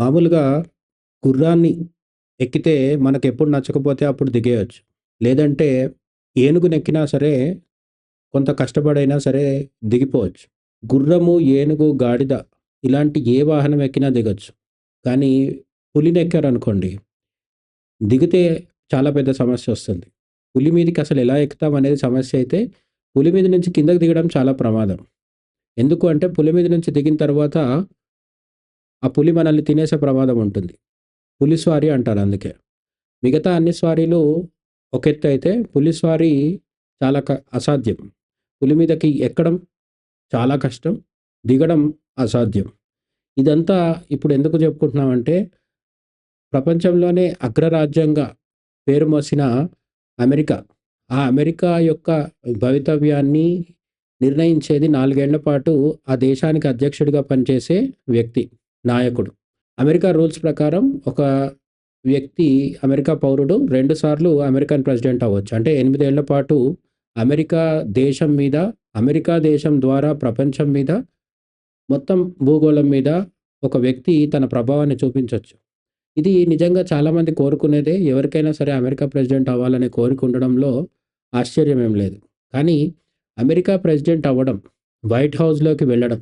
మామూలుగా గుర్రాన్ని ఎక్కితే మనకు ఎప్పుడు నచ్చకపోతే అప్పుడు దిగేయచ్చు లేదంటే ఏనుగునెక్కినా సరే కొంత కష్టపడైనా సరే దిగిపోవచ్చు. గుర్రము, ఏనుగు, గాడిద ఇలాంటి ఏ వాహనం ఎక్కినా దిగొచ్చు. కానీ పులినెక్కారనుకోండి దిగితే చాలా పెద్ద సమస్య వస్తుంది పులి మీదకి అసలు ఎలా ఎక్కుతాం అనేది సమస్య అయితే, పులి మీద నుంచి కిందకి దిగడం చాలా ప్రమాదం. ఎందుకు అంటే పులి మీద నుంచి దిగిన తర్వాత ఆ పులి మనల్ని తినేసే ప్రమాదం ఉంటుంది. పులి స్వారీ అంటారు అందుకే. మిగతా అన్ని స్వారీలు ఒక ఎత్తయితే పులి స్వారీ చాలా క అసాధ్యం. పులి మీదకి ఎక్కడం చాలా కష్టం. దిగడం అసాధ్యం. ఇదంతా ఇప్పుడు ఎందుకు చెప్పుకుంటున్నామంటే ప్రపంచంలోనే అగ్రరాజ్యంగా పేరు మోసిన అమెరికా. ఆ అమెరికా యొక్క భవితవ్యాన్ని నిర్ణయించేది నాలుగేళ్ళ పాటు ఆ దేశానికి అధ్యక్షుడిగా పనిచేసే వ్యక్తి, నాయకుడు. అమెరికా రూల్స్ ప్రకారం ఒక వ్యక్తి అమెరికా పౌరుడు రెండుసార్లు అమెరికన్ ప్రెసిడెంట్ అవ్వచ్చు. అంటే ఎనిమిదేళ్ళ పాటు అమెరికా దేశం మీద, అమెరికా దేశం ద్వారా ప్రపంచం మీద, మొత్తం భూగోళం మీద ఒక వ్యక్తి తన ప్రభావాన్ని చూపించవచ్చు ఇది నిజంగా చాలామంది కోరుకునేదే. ఎవరికైనా సరే అమెరికా ప్రెసిడెంట్ అవ్వాలనే కోరిక ఉండడంలో ఆశ్చర్యం ఏం లేదు. కానీ అమెరికా ప్రెసిడెంట్ అవ్వడం, వైట్ హౌస్‌లోకి వెళ్ళడం,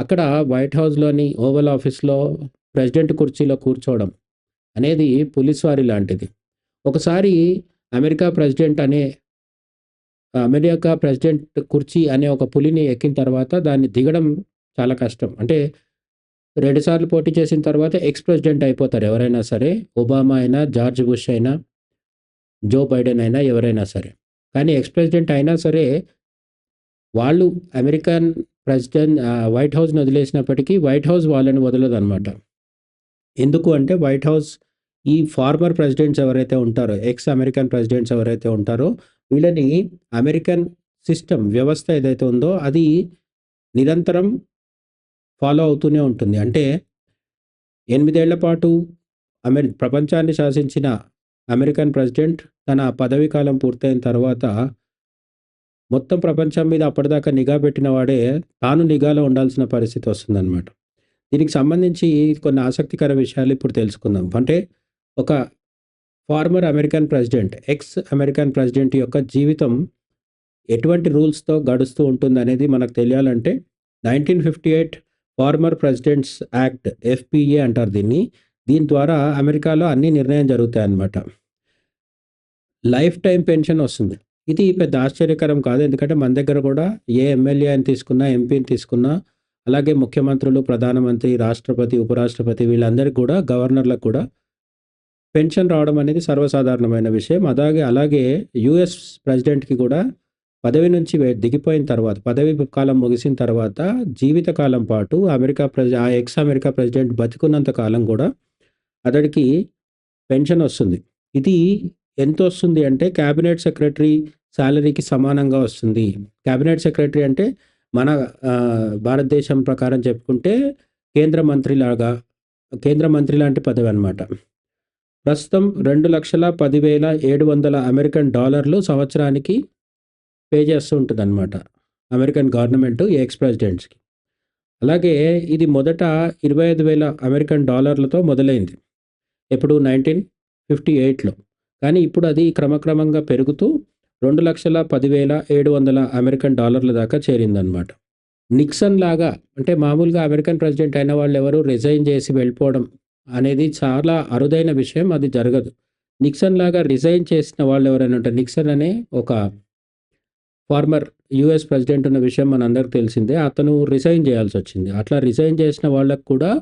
అక్కడ వైట్ హౌస్‌లోని ఓవల్ ఆఫీస్‌లో ప్రెసిడెంట్ కుర్చీలో కూర్చోవడం అనేది పులి వారి లాంటిది. ఒకసారి అమెరికా ప్రెసిడెంట్ అనే అమెరికా ప్రెసిడెంట్ కుర్చీ అనే ఒక పులిని ఎక్కిన తర్వాత దాన్ని దిగడం చాలా కష్టం. అంటే 2 సార్లు పోటీ చేసిన తర్వాత ఎక్స్ ప్రెసిడెంట్ అయిపోతారు ఎవరైనా సరే. ఒబామా అయినా, జార్జ్ బుష్ అయినా, జో బైడెన్ అయినా ఎవరైనా సరే. కానీ ఎక్స్ ప్రెసిడెంట్ అయినా సరే వాళ్ళు అమెరికన్ ప్రెసిడెంట్ వైట్ హౌస్‌ని వదిలేసినప్పటికీ వైట్ హౌస్ వాళ్ళని వదలదనమాట. ఎందుకు అంటే వైట్ హౌస్ ఈ ఫార్మర్ ప్రెసిడెంట్స్ ఎవరైతే ఉంటారో, ఎక్స్ అమెరికన్ ప్రెసిడెంట్స్ ఎవరైతే ఉంటారో వీళ్ళని అమెరికన్ సిస్టమ్ వ్యవస్థ ఏదైతే ఉందో అది నిరంతరం ఫాలో అవుతూనే ఉంటుంది. అంటే ఎనిమిదేళ్ళ పాటు అమెరి ప్రపంచాన్ని శాసించిన అమెరికన్ ప్రెసిడెంట్ తన పదవీ కాలం పూర్తయిన తర్వాత మొత్తం ప్రపంచం మీద అప్పటిదాకా నిఘా పెట్టిన వాడే తాను నిఘాలో ఉండాల్సిన పరిస్థితి వస్తుందనమాట. దీనికి సంబంధించి కొన్ని ఆసక్తికర విషయాలు ఇప్పుడు తెలుసుకుందాం. అంటే ఒక former American president, ex American president యొక్క జీవితం ఎటువంటి రూల్స్‌తో గడుస్తూ ఉంటుంది అనేది మనకు తెలియాలంటే 1958 ఫార్మర్ ప్రెసిడెంట్స్ యాక్ట్ ఎఫ్‌పిఏ అంటారు దీన్ని. దీని ద్వారా అమెరికాలో అన్ని నిర్ణయం జరుగుతాయి అన్నమాట లైఫ్ టైం పెన్షన్ వస్తుంది. ఇది పెద్ద ఆశ్చర్యకరం కాదు. ఎందుకంటే మన దగ్గర కూడా ఏ ఎమ్మెల్యే అని తీసుకున్నా, ఎంపీని తీసుకున్నా, అలాగే ముఖ్యమంత్రులు, ప్రధానమంత్రి, రాష్ట్రపతి, ఉపరాష్ట్రపతి వీళ్ళందరికీ కూడా గవర్నర్‌లకు కూడా పెన్షన్ రావడం అనేది సర్వసాధారణమైన విషయం. అలాగే అలాగే యూఎస్ ప్రెసిడెంట్‌కి కూడా పదవి నుంచి దిగిపోయిన తర్వాత, పదవి కాలం ముగిసిన తర్వాత జీవితకాలం పాటు అమెరికా ప్రెసి ఆ ఎక్స్ అమెరికా ప్రెసిడెంట్ బతికున్నంత కాలం కూడా అతడికి పెన్షన్ వస్తుంది. ఇది ఎంత వస్తుంది అంటే క్యాబినెట్ సెక్రటరీ శాలరీకి సమానంగా వస్తుంది. క్యాబినెట్ సెక్రటరీ అంటే మన భారతదేశం ప్రకారం చెప్పుకుంటే కేంద్ర మంత్రిలాగా, కేంద్ర మంత్రి లాంటి పదవి అనమాట ప్రస్తుతం 2,10,700 అమెరికన్ డాలర్లు సంవత్సరానికి పే చేస్తూ ఉంటుంది అనమాట అమెరికన్ గవర్నమెంట్ ఎక్స్ ప్రెసిడెంట్స్‌కి. అలాగే ఇది మొదట 25,000 అమెరికన్ డాలర్లతో మొదలైంది. ఎప్పుడు 1958లో. కానీ ఇప్పుడు అది క్రమక్రమంగా పెరుగుతూ 2,10,700 అమెరికన్ డాలర్ల దాకా చేరిందనమాట. నిక్సన్ లాగా అంటే మామూలుగా అమెరికన్ ప్రెసిడెంట్ అయిన వాళ్ళు ఎవరు రిజైన్ చేసి వెళ్ళిపోవడం అనేది చాలా అరుదైన విషయం. అది జరగదు. నిక్సన్ లాగా రిజైన్ చేసిన వాళ్ళు ఎవరైనా ఉంటే నిక్సన్ అనే ఒక ఫార్మర్ యూఎస్ ప్రెసిడెంట్ ఉన్న విషయం మనందరికి తెలిసిందే. అతను రిజైన్ చేయాల్సి వచ్చింది అట్లా రిజైన్ చేసిన వాళ్ళకు కూడా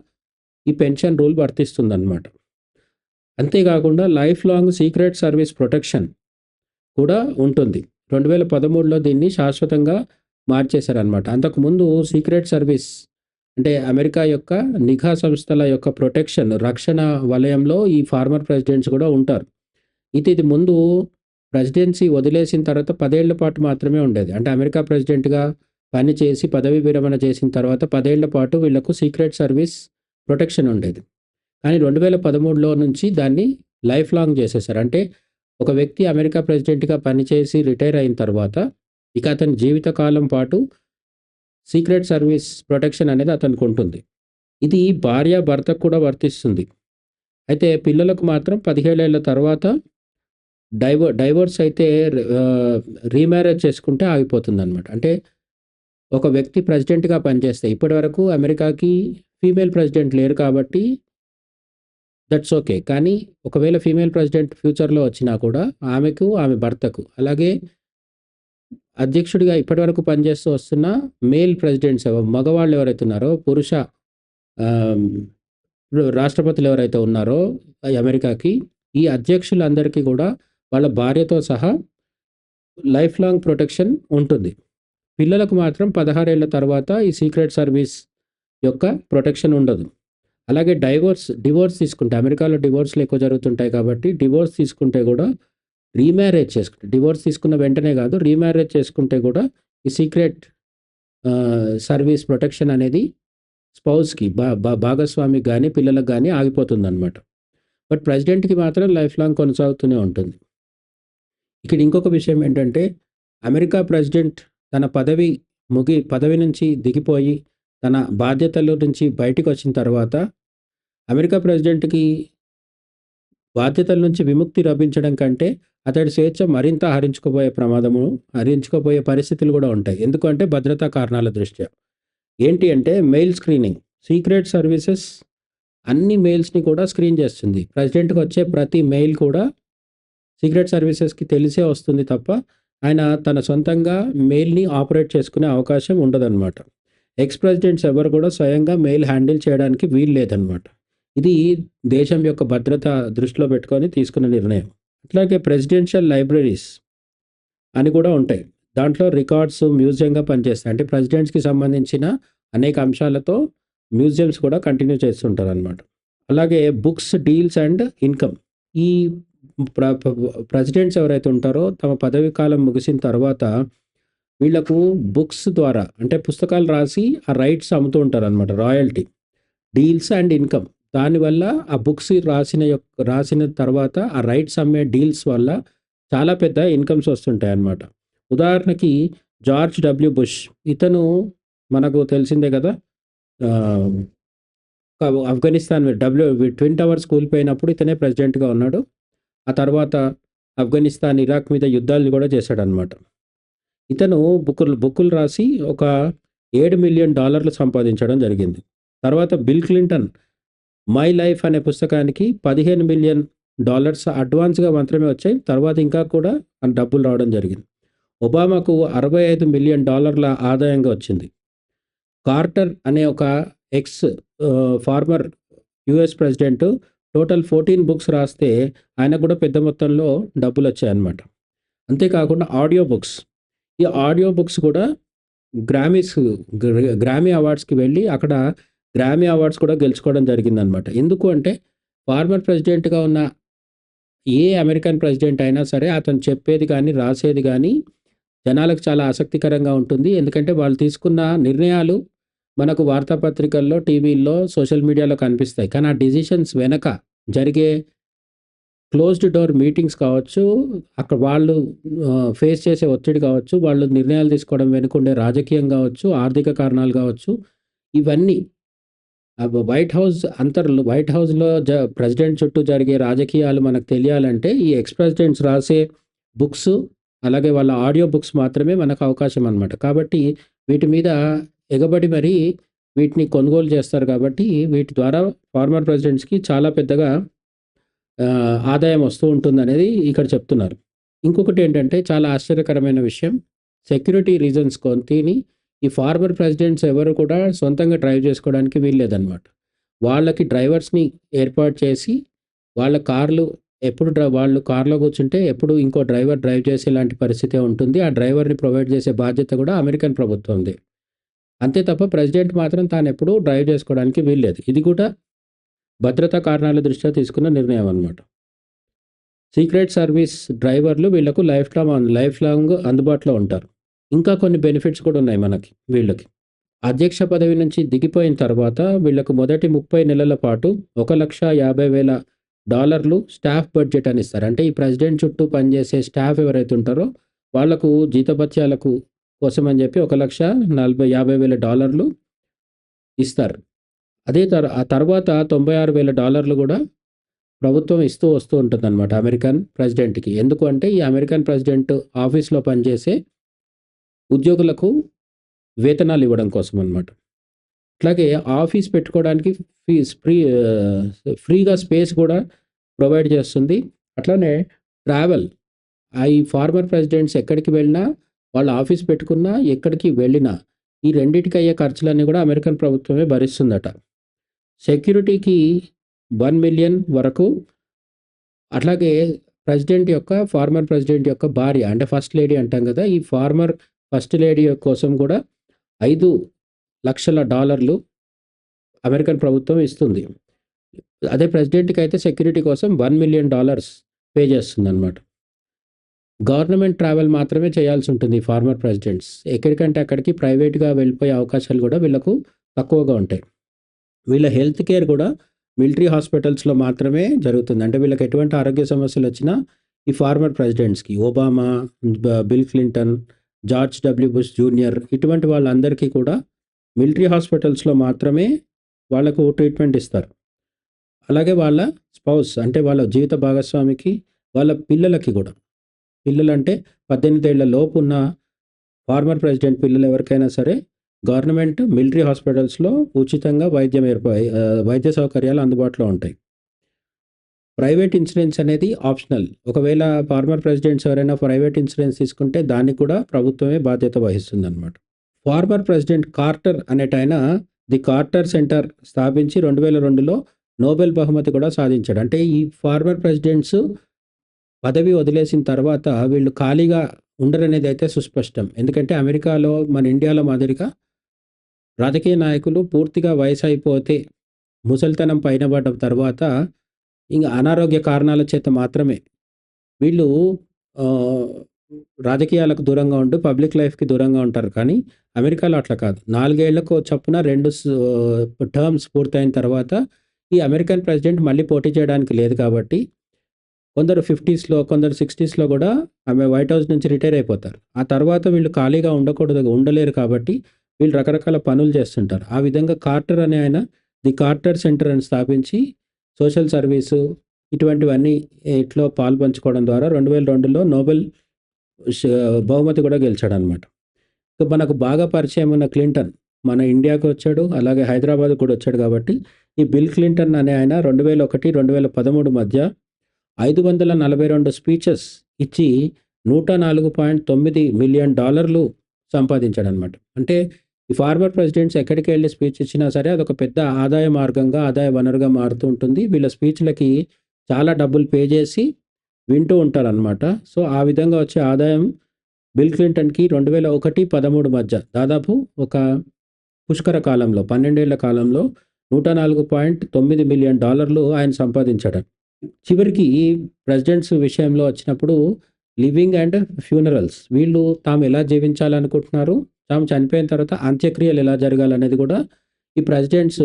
ఈ పెన్షన్ రూల్ వర్తిస్తుందనమాట. అంతేకాకుండా life long secret service protection కూడా ఉంటుంది. 2013లో దీన్ని శాశ్వతంగా మార్చేశారనమాట. అంతకుముందు సీక్రెట్ సర్వీస్ అంటే అమెరికా యొక్క నిఘా సంస్థల యొక్క ప్రొటెక్షన్, రక్షణ వలయంలో ఈ ఫార్మర్ ప్రెసిడెంట్స్ కూడా ఉంటారు. ఇది ఇది ముందు ప్రెసిడెన్సీ వదిలేసిన తర్వాత పదేళ్ళ పాటు మాత్రమే ఉండేది. అంటే అమెరికా ప్రెసిడెంట్‌గా పనిచేసి పదవీ విరమణ చేసిన తర్వాత పదేళ్ళ పాటు వీళ్ళకు సీక్రెట్ సర్వీస్ ప్రొటెక్షన్ ఉండేది. కానీ 2013లో నుంచి దాన్ని లైఫ్ లాంగ్ చేసేసారు అంటే ఒక వ్యక్తి అమెరికా ప్రెసిడెంట్‌గా పనిచేసి రిటైర్ అయిన తర్వాత ఇక అతని జీవితకాలం పాటు సీక్రెట్ సర్వీస్ ప్రొటెక్షన్ అనేది అతనికి ఉంటుంది. ఇది భార్య భర్తకు కూడా వర్తిస్తుంది. అయితే పిల్లలకు మాత్రం పదిహేడేళ్ళ తర్వాత డైవో డైవోర్స్ అయితే రీమ్యారేజ్ చేసుకుంటే ఆగిపోతుంది అనమాట అంటే ఒక వ్యక్తి ప్రెసిడెంట్‌గా పనిచేస్తే ఇప్పటివరకు అమెరికాకి ఫీమేల్ ప్రెసిడెంట్ లేరు కాబట్టి దట్స్ ఓకే. కానీ ఒకవేళ ఫీమేల్ ప్రెసిడెంట్ ఫ్యూచర్‌లో వచ్చినా కూడా ఆమెకు, ఆమె భర్తకు అలాగే అధ్యక్షుడిగా ఇప్పటివరకు పనిచేస్తూ వస్తున్న మేల్ ప్రెసిడెంట్స్ మగవాళ్ళు ఎవరైతే ఉన్నారో పురుష రాష్ట్రపతులు ఎవరైతే ఉన్నారో అమెరికాకి ఈ అధ్యక్షులందరికీ కూడా వాళ్ళ భార్యతో సహా లైఫ్ లాంగ్ ప్రొటెక్షన్ ఉంటుంది. పిల్లలకు మాత్రం పదహారేళ్ళ తర్వాత ఈ సీక్రెట్ సర్వీస్ యొక్క ప్రొటెక్షన్ ఉండదు. అలాగే డైవోర్స్ డివోర్స్ తీసుకుంటే అమెరికాలో డివోర్స్‌లు ఎక్కువ జరుగుతుంటాయి కాబట్టి డివోర్స్ తీసుకుంటే కూడా రీమ్యారేజ్ చేసుకుంటే డివోర్స్ తీసుకున్న వెంటనే కాదు రీమ్యారేజ్ చేసుకుంటే కూడా ఈ సీక్రెట్ సర్వీస్ ప్రొటెక్షన్ అనేది స్పౌస్‌కి బా భా భాగస్వామికి కానీ పిల్లలకు కానీ ఆగిపోతుందనమాట. బట్ ప్రెసిడెంట్‌కి మాత్రం లైఫ్ లాంగ్ కొనసాగుతూనే ఉంటుంది. ఇక్కడ ఇంకొక విషయం ఏంటంటే అమెరికా ప్రెసిడెంట్ తన పదవి ముగి పదవి నుంచి దిగిపోయి తన బాధ్యతల నుంచి బయటకు వచ్చిన తర్వాత అమెరికా ప్రెసిడెంట్‌కి బాధ్యతల నుంచి విముక్తి లభించడం కంటే అతడి స్వేచ్ఛ మరింత హరించుకుపోయే ప్రమాదము హరించుకుపోయే పరిస్థితులు కూడా ఉంటాయి. ఎందుకంటే భద్రతా కారణాల దృష్ట్యా. ఏంటి అంటే మెయిల్ స్క్రీనింగ్. సీక్రెట్ సర్వీసెస్ అన్ని మెయిల్స్‌ని కూడా స్క్రీన్ చేస్తుంది. ప్రెసిడెంట్‌కి వచ్చే ప్రతి మెయిల్ కూడా సీక్రెట్ సర్వీసెస్‌కి తెలిసే వస్తుంది తప్ప ఆయన తన సొంతంగా మెయిల్‌ని ఆపరేట్ చేసుకునే అవకాశం ఉండదనమాట. ఎక్స్ ప్రెసిడెంట్స్ ఎవరు కూడా స్వయంగా మెయిల్ హ్యాండిల్ చేయడానికి వీలు లేదనమాట. ఇది దేశం యొక్క భద్రత దృష్టిలో పెట్టుకొని తీసుకున్న నిర్ణయం. అట్లాగే ప్రెసిడెన్షియల్ లైబ్రరీస్ అని కూడా ఉంటాయి. దాంట్లో రికార్డ్స్ మ్యూజియంగా పనిచేస్తాయి. అంటే ప్రెసిడెంట్స్‌కి సంబంధించిన అనేక అంశాలతో మ్యూజియంస్ కూడా కంటిన్యూ చేస్తుంటారనమాట. అలాగే బుక్స్, డీల్స్ అండ్ ఇన్‌కమ్. ఈ ప్ర ప్రెసిడెంట్స్ ఎవరైతే ఉంటారో తమ పదవీ కాలం ముగిసిన తర్వాత వీళ్ళకు బుక్స్ ద్వారా అంటే పుస్తకాలు రాసి ఆ రైట్స్ అమ్ముతూ ఉంటారనమాట. రాయల్టీ. Deals and income. దానివల్ల ఆ బుక్స్ రాసిన యొక్క రాసిన తర్వాత ఆ రైట్స్ అమ్మే డీల్స్ వల్ల చాలా పెద్ద ఇన్‌కమ్స్ వస్తుంటాయి అన్నమాట ఉదాహరణకి జార్జ్ డబ్ల్యూ బుష్ ఇతను మనకు తెలిసిందే కదా! ఆఫ్ఘనిస్తాన్ డబ్ల్యూ ట్విన్ టవర్స్ కూలిపోయినప్పుడు ఇతనే ప్రెసిడెంట్‌గా ఉన్నాడు. ఆ తర్వాత ఆఫ్ఘనిస్తాన్, ఇరాక్ మీద యుద్ధాలు కూడా చేశాడనమాట. ఇతను బుక్కులు బుక్కులు రాసి ఒక $7,000,000 సంపాదించడం జరిగింది. తర్వాత బిల్ క్లింటన్ 'మై లైఫ్' అనే పుస్తకానికి $15,000,000 అడ్వాన్స్‌గా మాత్రమే వచ్చాయి. తర్వాత ఇంకా కూడా డబ్బులు రావడం జరిగింది. ఒబామాకు $65,000,000 ఆదాయంగా వచ్చింది. కార్టర్ అనే ఒక ex former US president total 14 books రాస్తే ఆయన కూడా పెద్ద మొత్తంలో డబ్బులు వచ్చాయన్నమాట అంతేకాకుండా ఆడియో బుక్స్. ఈ ఆడియో బుక్స్ కూడా గ్రామీస్ గ్రామీ అవార్డ్స్‌కి వెళ్ళి అక్కడ గ్రామీ అవార్డ్స్ కూడా గెలుచుకోవడం జరిగిందనమాట. ఎందుకు అంటే ఫార్మర్ ప్రెసిడెంట్‌గా ఉన్న ఏ అమెరికన్ ప్రెసిడెంట్ అయినా సరే అతను చెప్పేది కానీ రాసేది కానీ జనాలకు చాలా ఆసక్తికరంగా ఉంటుంది. ఎందుకంటే వాళ్ళు తీసుకున్న నిర్ణయాలు మనకు వార్తాపత్రికల్లో, టీవీల్లో, సోషల్ మీడియాలో కనిపిస్తాయి. కానీ ఆ డెసిషన్స్ వెనక జరిగే క్లోజ్డ్ డోర్ మీటింగ్స్ కావచ్చు, అక్కడ వాళ్ళు ఫేస్ చేసే ఒత్తిడి కావచ్చు, వాళ్ళు నిర్ణయాలు తీసుకోవడం వెనుకుండే రాజకీయం కావచ్చు, ఆర్థిక కారణాలు కావచ్చు, ఇవన్నీ వైట్ హౌస్ అంతర్లు వైట్ హౌస్‌లో జ ప్రెసిడెంట్ చుట్టూ జరిగే రాజకీయాలు మనకు తెలియాలంటే ఈ ఎక్స్ ప్రెసిడెంట్స్ రాసే బుక్స్, అలాగే వాళ్ళ ఆడియో బుక్స్ మాత్రమే మనకు అవకాశం అనమాట. కాబట్టి వీటి మీద ఎగబడి మరీ వీటిని కొనుగోలు చేస్తారు కాబట్టి వీటి ద్వారా ఫార్మర్ ప్రెసిడెంట్స్‌కి చాలా పెద్దగా ఆదాయం వస్తూ ఉంటుంది అనేది ఇక్కడ చెప్తున్నారు. ఇంకొకటి ఏంటంటే చాలా ఆశ్చర్యకరమైన విషయం సెక్యూరిటీ రీజన్స్ కొన్నిటిని ఈ ఫార్మర్ ప్రెసిడెంట్స్ ఎవరు కూడా సొంతంగా డ్రైవ్ చేసుకోవడానికి వీల్లేదనమాట. వాళ్ళకి డ్రైవర్స్‌ని ఏర్పాటు చేసి వాళ్ళ కార్లు ఎప్పుడు డ్ర వాళ్ళు కార్‌లో కూర్చుంటే ఎప్పుడు ఇంకో డ్రైవర్ డ్రైవ్ చేసే లాంటి పరిస్థితి ఉంటుంది. ఆ డ్రైవర్‌ని ప్రొవైడ్ చేసే బాధ్యత కూడా అమెరికన్ ప్రభుత్వంది. అంతే తప్ప ప్రెసిడెంట్ మాత్రం తాను ఎప్పుడు డ్రైవ్ చేసుకోవడానికి వీల్లేదు. ఇది కూడా భద్రతా కారణాల దృష్ట్యా తీసుకున్న నిర్ణయం అనమాట. సీక్రెట్ సర్వీస్ డ్రైవర్లు వీళ్ళకు లైఫ్ లాంగ్ లైఫ్ లాంగ్ అందుబాటులో ఉంటారు. ఇంకా కొన్ని బెనిఫిట్స్ కూడా ఉన్నాయి మనకి వీళ్ళకి. అధ్యక్ష పదవి నుంచి దిగిపోయిన తర్వాత వీళ్ళకు మొదటి 30 నెలల పాటు $1,50,000 స్టాఫ్ బడ్జెట్ అని ఇస్తారు. అంటే ఈ ప్రెసిడెంట్ చుట్టూ పనిచేసే స్టాఫ్ ఎవరైతే ఉంటారో వాళ్ళకు జీతభత్యాలకు కోసం అని చెప్పి $1,40,000 $50,000 ఇస్తారు. అదే తర్ ఆ తర్వాత తొంభై ఆరు వేల డాలర్లు కూడా ప్రభుత్వం ఇస్తూ వస్తూ ఉంటుందన్నమాట అమెరికన్ ప్రెసిడెంట్‌కి. ఎందుకు అంటే ఈ అమెరికన్ ప్రెసిడెంట్ ఆఫీస్‌లో పనిచేసే ఉద్యోగులకు వేతనాలు ఇవ్వడం కోసం అన్నమాట. అట్లాగే ఆఫీస్ పెట్టుకోవడానికి ఫీస్ ఫ్రీ ఫ్రీగా స్పేస్ కూడా ప్రొవైడ్ చేస్తుంది. అట్లానే ట్రావెల్ ఆ ఈ ఫార్మర్ ప్రెసిడెంట్స్ ఎక్కడికి వెళ్ళినా, వాళ్ళు ఆఫీస్ పెట్టుకున్నా, ఎక్కడికి వెళ్ళినా ఈ రెండింటికి అయ్యే ఖర్చులన్నీ కూడా అమెరికన్ ప్రభుత్వమే భరిస్తుందట. సెక్యూరిటీకి వన్ మిలియన్ వరకు అట్లాగే ప్రెసిడెంట్ యొక్క ఫార్మర్ ప్రెసిడెంట్ యొక్క భార్య అంటే ఫస్ట్ లేడీ అంటాం కదా! ఈ ఫార్మర్ ఫస్ట్ లేడీ కోసం కూడా ఐదు లక్షల డాలర్లు అమెరికన్ ప్రభుత్వం ఇస్తుంది. అదే ప్రెసిడెంట్కి అయితే సెక్యూరిటీ కోసం $1,000,000 పే చేస్తుందన్నమాట. గవర్నమెంట్ ట్రావెల్ మాత్రమే చేయాల్సి ఉంటుంది ఫార్మర్ ప్రెసిడెంట్స్. ఎక్కడికంటే అక్కడికి ప్రైవేట్‌గా వెళ్ళిపోయే అవకాశాలు కూడా వీళ్ళకు తక్కువగా ఉంటాయి. వీళ్ళ హెల్త్ కేర్ కూడా మిలిటరీ హాస్పిటల్స్‌లో మాత్రమే జరుగుతుంది. అంటే వీళ్ళకి ఎటువంటి ఆరోగ్య సమస్యలు వచ్చినా ఈ former ప్రెసిడెంట్స్‌కి Obama, Bill Clinton, George W Bush junior ఇటువంటి వాళ్ళందరికీ కూడా మిలిటరీ హాస్పిటల్స్‌లో మాత్రమే వాళ్ళకు ట్రీట్మెంట్ ఇస్తారు. అలాగే వాళ్ళ స్పౌస్ అంటే వాళ్ళ జీవిత భాగస్వామికి, వాళ్ళ పిల్లలకి కూడా. పిల్లలంటే 18 ఏళ్ళ లోపు ఉన్న ఫార్మర్ ప్రెసిడెంట్ పిల్లలు ఎవరికైనా సరే గవర్నమెంట్ మిలిటరీ హాస్పిటల్స్‌లో ఉచితంగా వైద్యం ఏర్పా వైద్య సౌకర్యాలు అందుబాటులో ఉంటాయి. ప్రైవేట్ ఇన్సూరెన్స్ అనేది ఆప్షనల్. ఒకవేళ ఫార్మర్ ప్రెసిడెంట్స్ ఎవరైనా ప్రైవేట్ ఇన్సూరెన్స్ తీసుకుంటే దానికి కూడా ప్రభుత్వమే బాధ్యత వహిస్తుంది అనమాట ఫార్మర్ ప్రెసిడెంట్ కార్టర్ అనేటైన ది కార్టర్ సెంటర్ స్థాపించి 2002లో నోబెల్ బహుమతి కూడా సాధించాడు. అంటే ఈ ఫార్మర్ ప్రెసిడెంట్స్ పదవి వదిలేసిన తర్వాత వీళ్ళు ఖాళీగా ఉండరనేదైతే సుస్పష్టం. ఎందుకంటే అమెరికాలో మన ఇండియాలో మాదిరిగా రాజకీయ నాయకులు పూర్తిగా వయసైపోతే ముసలితనం పైన పడ్డ తర్వాత ఇంకా అనారోగ్య కారణాల చేత మాత్రమే వీళ్ళు రాజకీయాలకు దూరంగా ఉంటూ పబ్లిక్ లైఫ్‌కి దూరంగా ఉంటారు. కానీ అమెరికాలో అట్లా కాదు. నాలుగేళ్ళకు చొప్పున రెండు టర్మ్స్ పూర్తయిన తర్వాత ఈ అమెరికన్ ప్రెసిడెంట్ మళ్ళీ పోటీ చేయడానికి లేదు కాబట్టి కొందరు 50స్‌లో కొందరు 60స్‌లో కూడా ఆమె వైట్ హౌస్ నుంచి రిటైర్ అయిపోతారు. ఆ తర్వాత వీళ్ళు ఖాళీగా ఉండకూడదు ఉండలేరు కాబట్టి వీళ్ళు రకరకాల పనులు చేస్తుంటారు. ఆ విధంగా కార్టర్ అనే ఆయన ది కార్టర్ సెంటర్ అని స్థాపించి సోషల్ సర్వీసు ఇటువంటివన్నీ ఇట్లో పాల్పంచుకోవడం ద్వారా 2002లో నోబెల్ బహుమతి కూడా గెలిచాడన్నమాట. సో, మనకు బాగా పరిచయం ఉన్న క్లింటన్ మన ఇండియాకు వచ్చాడు. అలాగే హైదరాబాద్ కూడా వచ్చాడు కాబట్టి ఈ బిల్ క్లింటన్ అనే ఆయన 2001, 2013 మధ్య 542 స్పీచెస్ ఇచ్చి 104.9 మిలియన్ డాలర్లు సంపాదించాడన్నమాట. అంటే ఈ ఫార్మర్ ప్రెసిడెంట్స్ ఎక్కడికెళ్ళి స్పీచ్ ఇచ్చినా సరే అదొక పెద్ద ఆదాయ మార్గంగా, ఆదాయ వనరుగా మారుతూ ఉంటుంది. వీళ్ళ స్పీచ్‌లకి చాలా డబ్బులు పే చేసి వింటూ ఉంటారన్నమాట. సో, ఆ విధంగా వచ్చే ఆదాయం బిల్ క్లింటన్‌కి 2001, 13 మధ్య దాదాపు ఒక పుష్కర కాలంలో పన్నెండేళ్ళ కాలంలో నూట నాలుగు పాయింట్ తొమ్మిది మిలియన్ డాలర్లు ఆయన సంపాదించాడు. చివరికి ప్రెసిడెంట్స్ విషయంలో వచ్చినప్పుడు లివింగ్ అండ్ ఫ్యూనరల్స్ వీళ్ళు తాము ఎలా జీవించాలనుకుంటున్నారు, తాము చనిపోయిన తర్వాత అంత్యక్రియలు ఎలా జరగాలనేది కూడా ఈ ప్రెసిడెంట్స్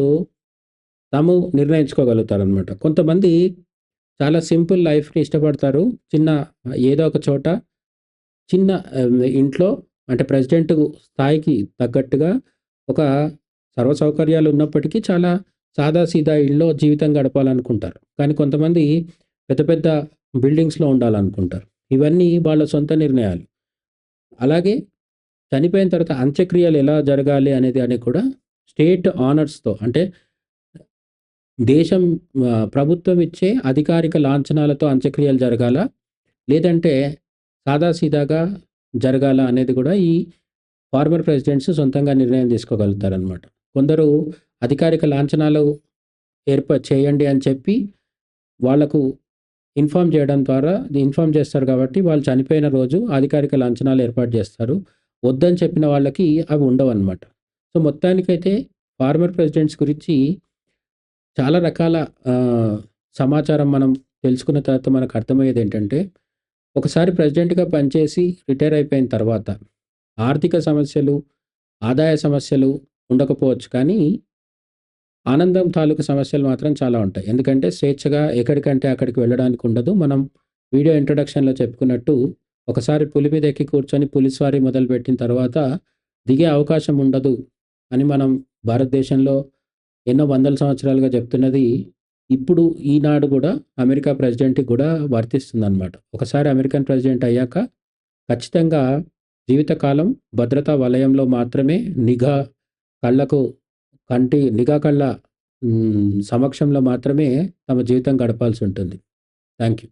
తాము నిర్ణయించుకోగలుగుతారనమాట కొంతమంది చాలా సింపుల్ లైఫ్‌ని ఇష్టపడతారు. చిన్న ఏదో ఒక చోట చిన్న ఇంట్లో అంటే ప్రెసిడెంట్ స్థాయికి తగ్గట్టుగా ఒక సర్వ సౌకర్యాలు ఉన్నప్పటికీ చాలా సాదా సీదా ఇళ్ళలో జీవితం గడపాలనుకుంటారు. కానీ కొంతమంది పెద్ద పెద్ద బిల్డింగ్స్‌లో ఉండాలనుకుంటారు. ఇవన్నీ వాళ్ళ సొంత నిర్ణయాలు. అలాగే చనిపోయిన తర్వాత అంత్యక్రియలు ఎలా జరగాలి అనేది అని కూడా స్టేట్ ఆనర్స్‌తో అంటే దేశం ప్రభుత్వం ఇచ్చే అధికారిక లాంఛనాలతో అంత్యక్రియలు జరగాలా? లేదంటే సాదాసీదాగా జరగాలా అనేది కూడా ఈ ఫార్మర్ ప్రెసిడెంట్స్ సొంతంగా నిర్ణయం తీసుకోగలుగుతారనమాట కొందరు అధికారిక లాంఛనాలు ఏర్ప చేయండి అని చెప్పి వాళ్ళకు ఇన్ఫార్మ్ చేయడం ద్వారా ఇన్ఫార్మ్ చేస్తారు కాబట్టి వాళ్ళు చనిపోయిన రోజు అధికారిక లాంఛనాలు ఏర్పాటు చేస్తారు. వద్దని చెప్పిన వాళ్ళకి అవి ఉండవన్నమాట. సో, మొత్తానికైతే ఫార్మర్ ప్రెసిడెంట్స్ గురించి చాలా రకాల సమాచారం మనం తెలుసుకున్న తర్వాత మనకు అర్థమయ్యేది ఏంటంటే ఒకసారి ప్రెసిడెంట్‌గా పనిచేసి రిటైర్ అయిపోయిన తర్వాత ఆర్థిక సమస్యలు, ఆదాయ సమస్యలు ఉండకపోవచ్చు కానీ ఆనందం తాలూకు సమస్యలు మాత్రం చాలా ఉంటాయి. ఎందుకంటే స్వేచ్ఛగా ఎక్కడికంటే అక్కడికి వెళ్ళడానికి ఉండదు. మనం వీడియో ఇంట్రొడక్షన్‌లో చెప్పుకున్నట్టు ఒకసారి పులి మీద ఎక్కి కూర్చొని పులిస్వారీ మొదలుపెట్టిన తర్వాత దిగే అవకాశం ఉండదు అని మనం భారతదేశంలో ఎన్నో వందల సంవత్సరాలుగా చెప్తున్నది ఇప్పుడు ఈనాడు కూడా అమెరికా ప్రెసిడెంట్‌కి కూడా వర్తిస్తుందనమాట. ఒకసారి అమెరికన్ ప్రెసిడెంట్ అయ్యాక ఖచ్చితంగా జీవితకాలం భద్రతా వలయంలో మాత్రమే నిఘా కళ్ళకు కంటి నిఘా కళ్ళ సమక్షంలో మాత్రమే తమ జీవితం గడపాల్సి ఉంటుంది థ్యాంక్ యూ.